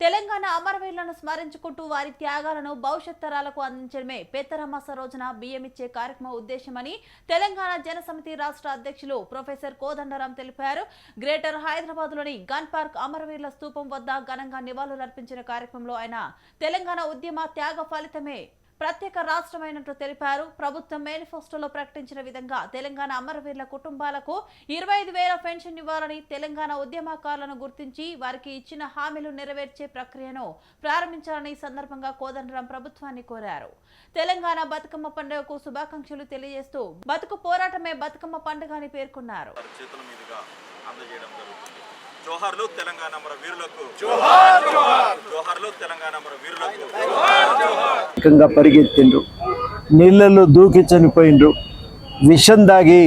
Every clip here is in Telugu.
తెలంగాణ అమరవీరులను స్మరించుకుంటూ వారి త్యాగాలను భవిష్యత్ తరాలకు అందించడమే పేతరమాస రోజున బియ్యం ఇచ్చే కార్యక్రమం ఉద్దేశమని తెలంగాణ జనసమితి రాష్ట్ర అధ్యక్షులు ప్రొఫెసర్ కోదండరాం తెలిపారు. గ్రేటర్ హైదరాబాద్లోని గన్ పార్క్ అమరవీరుల స్తూపం వద్ద ఘనంగా నివాళులర్పించిన కార్యక్రమంలో ఆయన తెలంగాణ ఉద్యమ త్యాగ ఫలితమే ప్రత్యేక రాష్ట్రమైనట్టు తెలిపారు. ప్రభుత్వం మేనిఫెస్టోలో ప్రకటించిన విధంగా తెలంగాణ అమరవీరుల కుటుంబాలకు ఇరవై ఐదు వేల పెన్షన్ ఇవ్వాలని తెలంగాణ ఉద్యమకారులను గుర్తించి వారికి ఇచ్చిన హామీలు నెరవేర్చే ప్రక్రియను ప్రారంభించాలని సందర్భంగా కోదండరాం ప్రభుత్వాన్ని కోరారు. తెలంగాణ బతుకమ్మ పండుగకు శుభాకాంక్షలు తెలియజేస్తూ బతుకు పోరాటమే బతుకమ్మ పండుగ అని పేర్కొన్నారు. జోహార్లు తెలంగాణ వీరులకు జోహార్లు తెలంగాణ వీరులకు ఏకంగా పరిగెత్తిండ్రు. నీళ్ళలో దూకి చనిపోయిండ్రు. విషం దాగి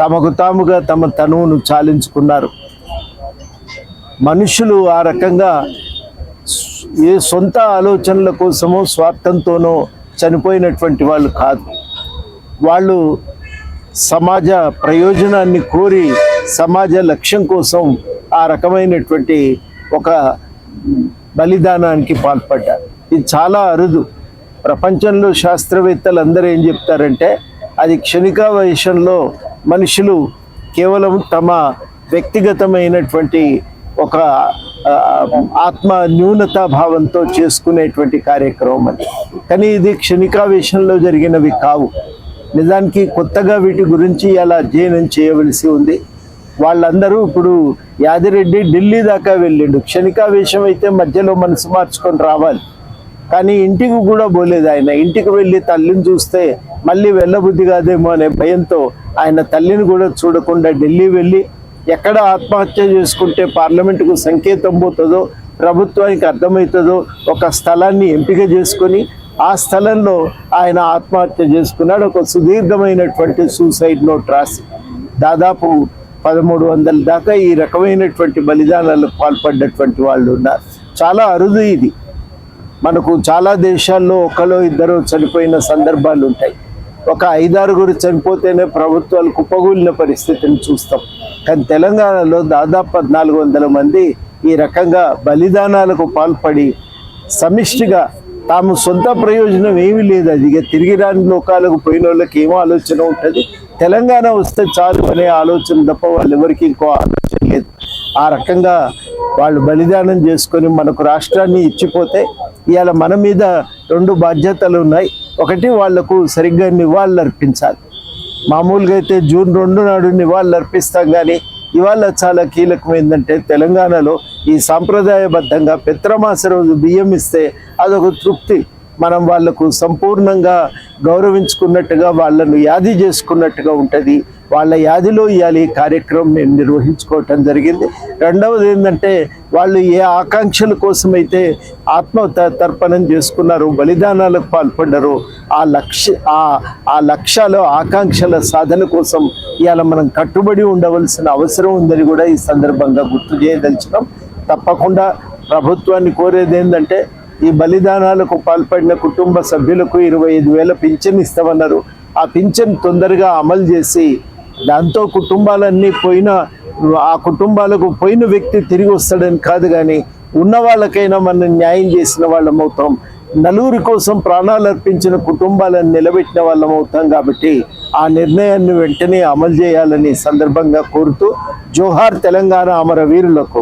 తమకు తాముగా తమ తనువును చాలించుకున్నారు. మనుషులు ఆ రకంగా ఏ సొంత ఆలోచనల కోసమో స్వార్థంతోనో చనిపోయినటువంటి వాళ్ళు కాదు. వాళ్ళు సమాజ ప్రయోజనాన్ని కోరి సమాజ లక్ష్యం కోసం ఆ రకమైనటువంటి ఒక బలిదానానికి పాల్పడ్డారు. ఇది చాలా అరుదు. ప్రపంచంలో శాస్త్రవేత్తలు అందరూ ఏం చెప్తారంటే అది క్షణిక వయసంలో మనుషులు కేవలం తమ వ్యక్తిగతమైనటువంటి ఒక ఆత్మ న్యూనతా భావంతో చేసుకునేటువంటి కార్యక్రమం అది. కానీ ఇది క్షణికావేశంలో జరిగినవి కావు. నిజానికి కొత్తగా వీటి గురించి అలా అధ్యయనం చేయవలసి ఉంది. వాళ్ళందరూ ఇప్పుడు యాదిరెడ్డి ఢిల్లీ దాకా వెళ్ళిండు. క్షణికావేశం అయితే మధ్యలో మనసు మార్చుకొని రావాలి. కానీ ఇంటికి కూడా పోలేదు ఆయన. ఇంటికి వెళ్ళి తల్లిని చూస్తే మళ్ళీ వెళ్ళబుద్ధి కాదేమో అనే భయంతో ఆయన తల్లిని కూడా చూడకుండా ఢిల్లీ వెళ్ళి ఎక్కడ ఆత్మహత్య చేసుకుంటే పార్లమెంటుకు సంకేతం పోతుందో ప్రభుత్వానికి అర్థమవుతుందో ఒక స్థలాన్ని ఎంపిక చేసుకొని ఆ స్థలంలో ఆయన ఆత్మహత్య చేసుకున్నాడు. ఒక సుదీర్ఘమైనటువంటి సూసైడ్ నోట్ రాసి దాదాపు పదమూడు వందల దాకా ఈ రకమైనటువంటి బలిదానాలకు పాల్పడ్డటువంటి వాళ్ళు ఉన్నారు. చాలా అరుదు ఇది. మనకు చాలా దేశాల్లో ఒకరో ఇద్దరు చనిపోయిన సందర్భాలు ఉంటాయి. ఒక ఐదారుగురు చనిపోతేనే ప్రభుత్వాలు కుప్పగూలిన పరిస్థితిని చూస్తాం. కానీ తెలంగాణలో దాదాపు పద్నాలుగు వందల మంది ఈ రకంగా బలిదానాలకు పాల్పడి సమిష్టిగా తాము సొంత ప్రయోజనం ఏమీ లేదు. అది ఇక తిరిగి రాని లోకాలకు పోయిన వాళ్ళకి ఏమో ఆలోచన ఉంటుంది. తెలంగాణ వస్తే చాలు అనే ఆలోచన తప్ప వాళ్ళు ఎవరికి ఇంకో ఆలోచన లేదు. ఆ రకంగా వాళ్ళు బలిదానం చేసుకొని మనకు రాష్ట్రాన్ని ఇచ్చిపోతే ఇవాళ మన మీద రెండు బాధ్యతలు ఉన్నాయి. ఒకటి వాళ్ళకు సరిగ్గా నివాళులు అర్పించాలి మామూలుగా అయితే జూన్ రెండు నాడు నివాళులు అర్పిస్తాం కానీ ఇవాళ చాలా కీలకమైందంటే తెలంగాణలో ఈ సాంప్రదాయబద్ధంగా పిత్రమాస రోజు బియ్యం ఇస్తే అదొక తృప్తి. మనం వాళ్ళకు సంపూర్ణంగా గౌరవించుకున్నట్టుగా వాళ్ళను యాది చేసుకున్నట్టుగా ఉంటుంది. వాళ్ళ యాదిలో ఇవ్వాలి ఈ కార్యక్రమం మేము నిర్వహించుకోవటం జరిగింది. రెండవది ఏంటంటే వాళ్ళు ఏ ఆకాంక్షల కోసమైతే ఆత్మ తర్పణం చేసుకున్నారు బలిదానాలకు పాల్పడ్డారో ఆ లక్ష్య ఆ ఆ లక్ష్యాలు ఆకాంక్షల సాధన కోసం ఇవాళ మనం కట్టుబడి ఉండవలసిన అవసరం ఉందని కూడా ఈ సందర్భంగా గుర్తు చేయదలిచినాం తప్పకుండా ప్రభుత్వాన్ని కోరేది ఏంటంటే ఈ బలిదానాలకు పాల్పడిన కుటుంబ సభ్యులకు ఇరవై ఐదు వేల పింఛన్ ఇస్తామన్నారు. ఆ పింఛన్ తొందరగా అమలు చేసి దాంతో కుటుంబాలన్నీ పోయిన ఆ కుటుంబాలకు పోయిన వ్యక్తి తిరిగి వస్తాడని కాదు కానీ ఉన్న వాళ్ళకైనా మనం న్యాయం చేసిన వాళ్ళం అవుతాం. నలుగురి కోసం ప్రాణాలు అర్పించిన కుటుంబాలను నిలబెట్టిన వాళ్ళం అవుతాం కాబట్టి ఆ నిర్ణయాన్ని వెంటనే అమలు చేయాలని సందర్భంగా కోరుతూ జోహార్ తెలంగాణ అమరవీరులకు.